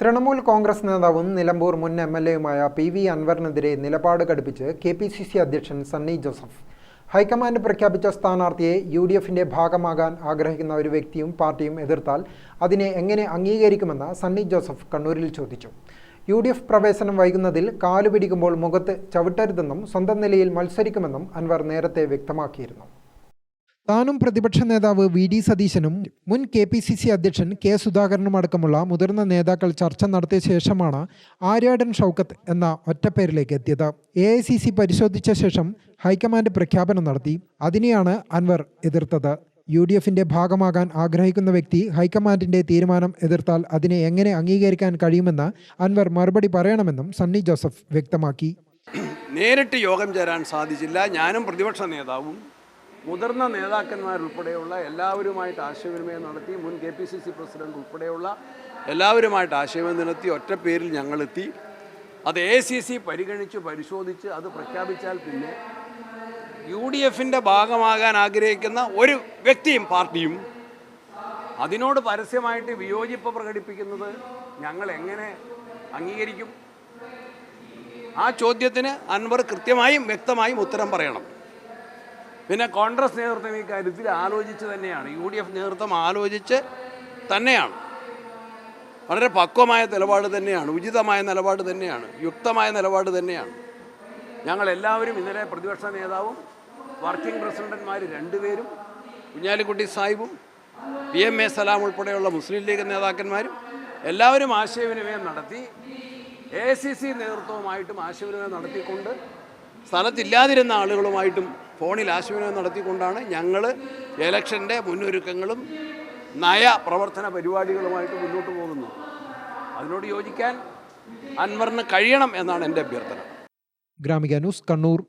തൃണമൂൽ കോൺഗ്രസ് നേതാവും നിലമ്പൂർ മുൻ M L എയുമായ പി വി അൻവറിനെതിരെ നിലപാട് ഘടിപ്പിച്ച് കെ പി സി സി അധ്യക്ഷൻ സണ്ണി ജോസഫ്. ഹൈക്കമാൻഡ് പ്രഖ്യാപിച്ച സ്ഥാനാർത്ഥിയെ യു ഡി എഫിന്റെ ഭാഗമാകാൻ ആഗ്രഹിക്കുന്ന ഒരു വ്യക്തിയും പാർട്ടിയും എതിർത്താൽ അതിനെ എങ്ങനെ അംഗീകരിക്കുമെന്ന് സണ്ണി ജോസഫ് കണ്ണൂരിൽ ചോദിച്ചു. യു ഡി എഫ് പ്രവേശനം വൈകുന്നതിൽ കാലുപിടിക്കുമ്പോൾ മുഖത്ത് ചവിട്ടരുതെന്നും സ്വന്തം നിലയിൽ മത്സരിക്കുമെന്നും അൻവർ നേരത്തെ വ്യക്തമാക്കിയിരുന്നു. താനും പ്രതിപക്ഷ നേതാവ് വി ഡി സതീശനും മുൻ കെ പി സി സി അധ്യക്ഷൻ കെ സുധാകരനും അടക്കമുള്ള മുതിർന്ന നേതാക്കൾ ചർച്ച നടത്തിയ ശേഷമാണ് ആര്യാടൻ ഷൗക്കത്ത് എന്ന ഒറ്റപ്പേരിലേക്ക് എത്തിയത്. എ ഐ സി സി പരിശോധിച്ച ശേഷം ഹൈക്കമാൻഡ് പ്രഖ്യാപനം നടത്തി. അതിനെയാണ് അൻവർ എതിർത്തത്. യു ഡി എഫിന്റെ ഭാഗമാകാൻ ആഗ്രഹിക്കുന്ന വ്യക്തി ഹൈക്കമാൻഡിന്റെ തീരുമാനം എതിർത്താൽ അതിനെ എങ്ങനെ അംഗീകരിക്കാൻ കഴിയുമെന്ന് അൻവർ മറുപടി പറയണമെന്നും സണ്ണി ജോസഫ് വ്യക്തമാക്കി. നേരിട്ട് യോഗം ചേരാൻ സാധിച്ചില്ല. ഞാനും പ്രതിപക്ഷ നേതാവും മുതിർന്ന നേതാക്കന്മാരുൾപ്പെടെയുള്ള എല്ലാവരുമായിട്ട് ആശയവിനിമയം നടത്തി മുൻ K P C C president ഉൾപ്പെടെയുള്ള എല്ലാവരുമായിട്ട് ആശയവിനിമയം നടത്തി ഒറ്റ പേരിൽ ഞങ്ങളെത്തി. അത് എ സി സി പരിഗണിച്ച് പരിശോധിച്ച് അത് പ്രഖ്യാപിച്ചാൽ പിന്നെ യു ഡി എഫിന്റെ ഭാഗമാകാൻ ആഗ്രഹിക്കുന്ന ഒരു വ്യക്തിയും പാർട്ടിയും അതിനോട് പരസ്യമായിട്ട് വിയോജിപ്പ് പ്രകടിപ്പിക്കുന്നത് ഞങ്ങൾ എങ്ങനെ അംഗീകരിക്കും? ആ ചോദ്യത്തിന് അൻവർ കൃത്യമായും വ്യക്തമായും ഉത്തരം പറയണം. പിന്നെ കോൺഗ്രസ് നേതൃത്വം ഈ കാര്യത്തിൽ ആലോചിച്ച് തന്നെയാണ്. യു ഡി എഫ് നേതൃത്വം ആലോചിച്ച് തന്നെയാണ്. വളരെ പക്വമായ നിലപാട് തന്നെയാണ്. ഉചിതമായ നിലപാട് തന്നെയാണ്. യുക്തമായ നിലപാട് തന്നെയാണ്. ഞങ്ങൾ എല്ലാവരും ഇന്നലെ പ്രതിപക്ഷ നേതാവും വർക്കിംഗ് പ്രസിഡന്റന്മാർ രണ്ടുപേരും കുഞ്ഞാലിക്കുട്ടി സാഹിബും പി എം എ സലാം ഉൾപ്പെടെയുള്ള മുസ്ലിം ലീഗ് നേതാക്കന്മാരും എല്ലാവരും ആശയവിനിമയം നടത്തി എ സി സി നേതൃത്വവുമായിട്ടും ആശയവിനിമയം നടത്തിക്കൊണ്ട് സ്ഥലത്തില്ലാതിരുന്ന ആളുകളുമായിട്ടും ഫോണിൽ ആശയവിനിമയം നടത്തിക്കൊണ്ടാണ് ഞങ്ങൾ ഇലക്ഷന്റെ മുന്നൊരുക്കങ്ങളും നയ പ്രവർത്തന പരിപാടികളുമായിട്ട് മുന്നോട്ട് പോകുന്നു അതിനോട് യോജിക്കാൻ അൻവറിന് കഴിയണം എന്നാണ് എന്റെ അഭ്യർത്ഥന. ഗ്രാമിക ന്യൂസ് കണ്ണൂർ.